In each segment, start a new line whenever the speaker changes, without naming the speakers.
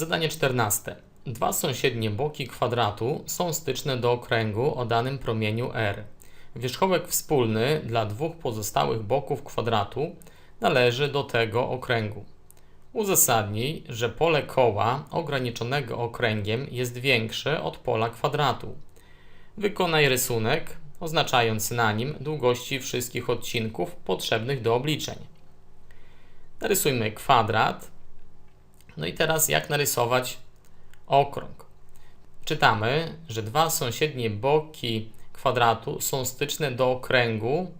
Zadanie 14. Dwa sąsiednie boki kwadratu są styczne do okręgu o danym promieniu r. Wierzchołek wspólny dla dwóch pozostałych boków kwadratu należy do tego okręgu. Uzasadnij, że pole koła ograniczonego okręgiem jest większe od pola kwadratu. Wykonaj rysunek, oznaczając na nim długości wszystkich odcinków potrzebnych do obliczeń. Narysujmy kwadrat. No i teraz jak narysować okrąg? Czytamy, że dwa sąsiednie boki kwadratu są styczne do okręgu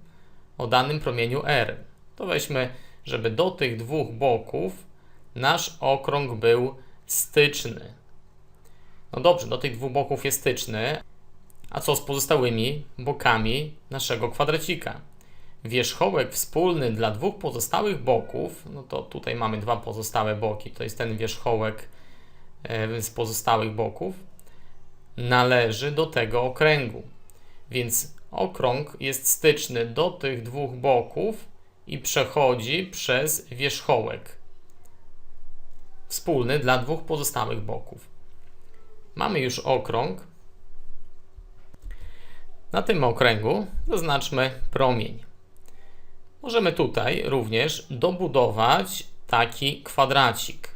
o danym promieniu r. To weźmy, żeby do tych dwóch boków nasz okrąg był styczny. No dobrze, do tych dwóch boków jest styczny, a co z pozostałymi bokami naszego kwadracika? Wierzchołek wspólny dla dwóch pozostałych boków, no to tutaj mamy dwa pozostałe boki, to jest ten wierzchołek e, z pozostałych boków, należy do tego okręgu. Więc okrąg jest styczny do tych dwóch boków i przechodzi przez wierzchołek wspólny dla dwóch pozostałych boków. Mamy już okrąg. Na tym okręgu zaznaczmy promień. Możemy tutaj również dobudować taki kwadracik,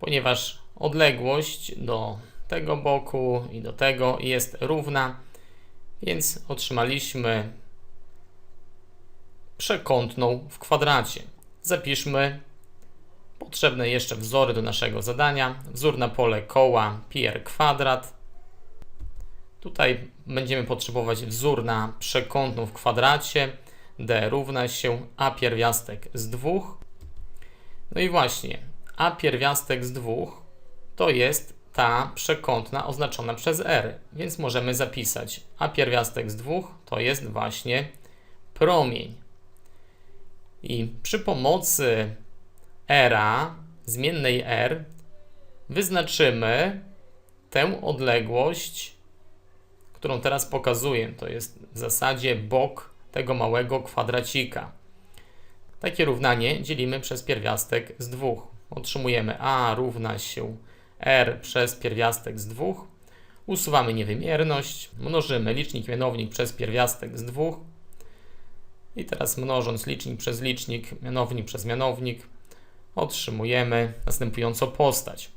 ponieważ odległość do tego boku i do tego jest równa, więc otrzymaliśmy przekątną w kwadracie. Zapiszmy potrzebne jeszcze wzory do naszego zadania. Wzór na pole koła pi kwadrat. Tutaj będziemy potrzebować wzór na przekątną w kwadracie d równa się a pierwiastek z 2. No i właśnie, a pierwiastek z 2 to jest ta przekątna oznaczona przez r, więc możemy zapisać a pierwiastek z 2 to jest właśnie promień. I przy pomocy r, zmiennej r, wyznaczymy tę odległość, którą teraz pokazuję. To jest w zasadzie bok tego małego kwadracika. Takie równanie dzielimy przez pierwiastek z 2. Otrzymujemy a równa się r przez pierwiastek z 2. Usuwamy niewymierność, mnożymy licznik mianownik przez pierwiastek z 2. I teraz mnożąc licznik przez licznik, mianownik przez mianownik, otrzymujemy następującą postać.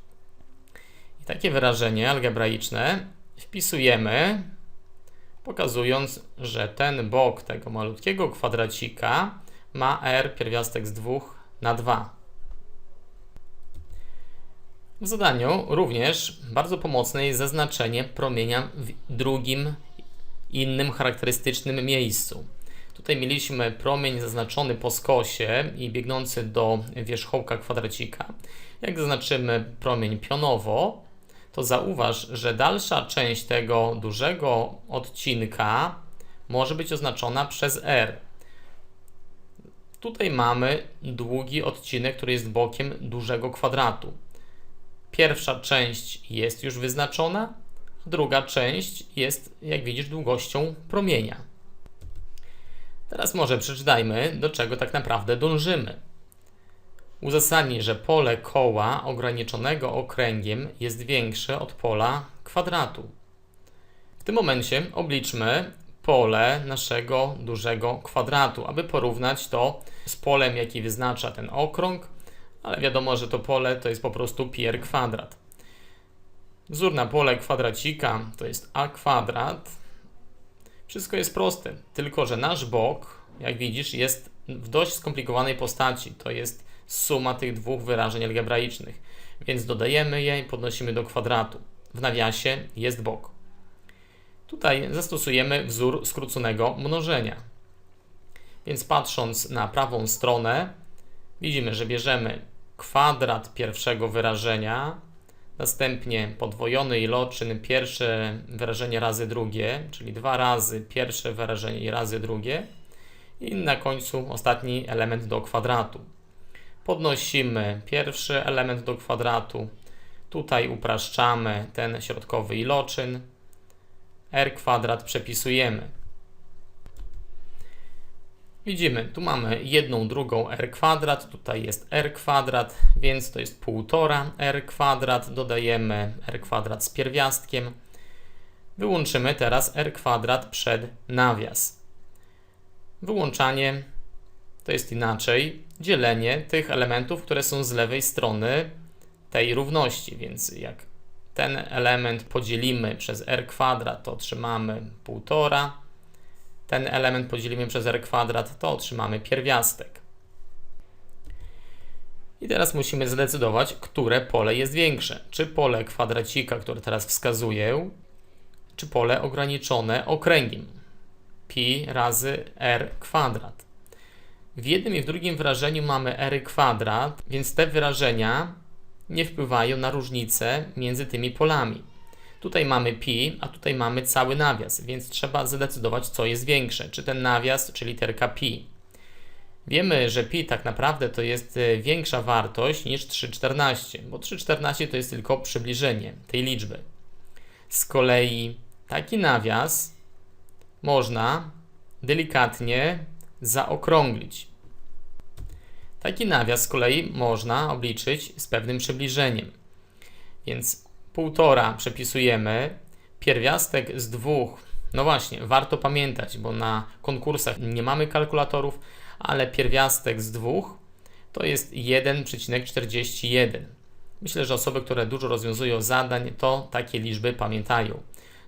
I takie wyrażenie algebraiczne wpisujemy pokazując, że ten bok tego malutkiego kwadracika ma r pierwiastek z 2 na 2. W zadaniu również bardzo pomocne jest zaznaczenie promienia w drugim, innym charakterystycznym miejscu. Tutaj mieliśmy promień zaznaczony po skosie i biegnący do wierzchołka kwadracika. Jak zaznaczymy promień pionowo, to zauważ, że dalsza część tego dużego odcinka może być oznaczona przez R. Tutaj mamy długi odcinek, który jest bokiem dużego kwadratu. Pierwsza część jest już wyznaczona, druga część jest, jak widzisz, długością promienia. Teraz może przeczytajmy, do czego tak naprawdę dążymy uzasadni, że pole koła ograniczonego okręgiem jest większe od pola kwadratu. W tym momencie obliczmy pole naszego dużego kwadratu, aby porównać to z polem, jaki wyznacza ten okrąg, ale wiadomo, że to pole to jest po prostu pi kwadrat. Wzór na pole kwadracika to jest a kwadrat. Wszystko jest proste, tylko że nasz bok, jak widzisz, jest w dość skomplikowanej postaci. To jest suma tych dwóch wyrażeń algebraicznych. Więc dodajemy je i podnosimy do kwadratu. W nawiasie jest bok. Tutaj zastosujemy wzór skróconego mnożenia. Więc patrząc na prawą stronę, widzimy, że bierzemy kwadrat pierwszego wyrażenia, następnie podwojony iloczyn pierwsze wyrażenie razy drugie, czyli dwa razy pierwsze wyrażenie i razy drugie i na końcu ostatni element do kwadratu. Podnosimy pierwszy element do kwadratu. Tutaj upraszczamy ten środkowy iloczyn. r kwadrat przepisujemy. Widzimy, tu mamy jedną drugą r kwadrat, tutaj jest r kwadrat, więc to jest 1,5 r kwadrat, dodajemy r kwadrat z pierwiastkiem. Wyłączymy teraz r kwadrat przed nawias. Wyłączanie to jest inaczej dzielenie tych elementów, które są z lewej strony tej równości, więc jak ten element podzielimy przez r kwadrat, to otrzymamy 1,5 ten element podzielimy przez r kwadrat, to otrzymamy pierwiastek. I teraz musimy zdecydować, które pole jest większe. Czy pole kwadracika, które teraz wskazuję, czy pole ograniczone okręgiem pi razy r kwadrat. W jednym i w drugim wyrażeniu mamy r kwadrat, więc te wyrażenia nie wpływają na różnicę między tymi polami. Tutaj mamy pi, a tutaj mamy cały nawias, więc trzeba zdecydować, co jest większe. Czy ten nawias, czy literka pi. Wiemy, że pi tak naprawdę to jest e, większa wartość niż 3,14, bo 3,14 to jest tylko przybliżenie tej liczby. Z kolei taki nawias można delikatnie zaokrąglić. Taki nawias z kolei można obliczyć z pewnym przybliżeniem. Więc półtora przepisujemy, pierwiastek z dwóch. No właśnie, warto pamiętać, bo na konkursach nie mamy kalkulatorów, ale pierwiastek z dwóch to jest 1,41. Myślę, że osoby, które dużo rozwiązują zadań, to takie liczby pamiętają.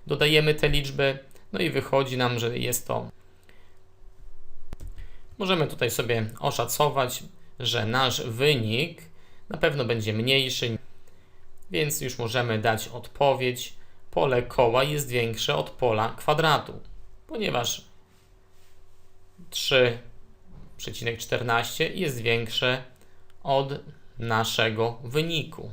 Dodajemy te liczby, no i wychodzi nam, że jest to. Możemy tutaj sobie oszacować, że nasz wynik na pewno będzie mniejszy, więc już możemy dać odpowiedź. Pole koła jest większe od pola kwadratu, ponieważ 3,14 jest większe od naszego wyniku.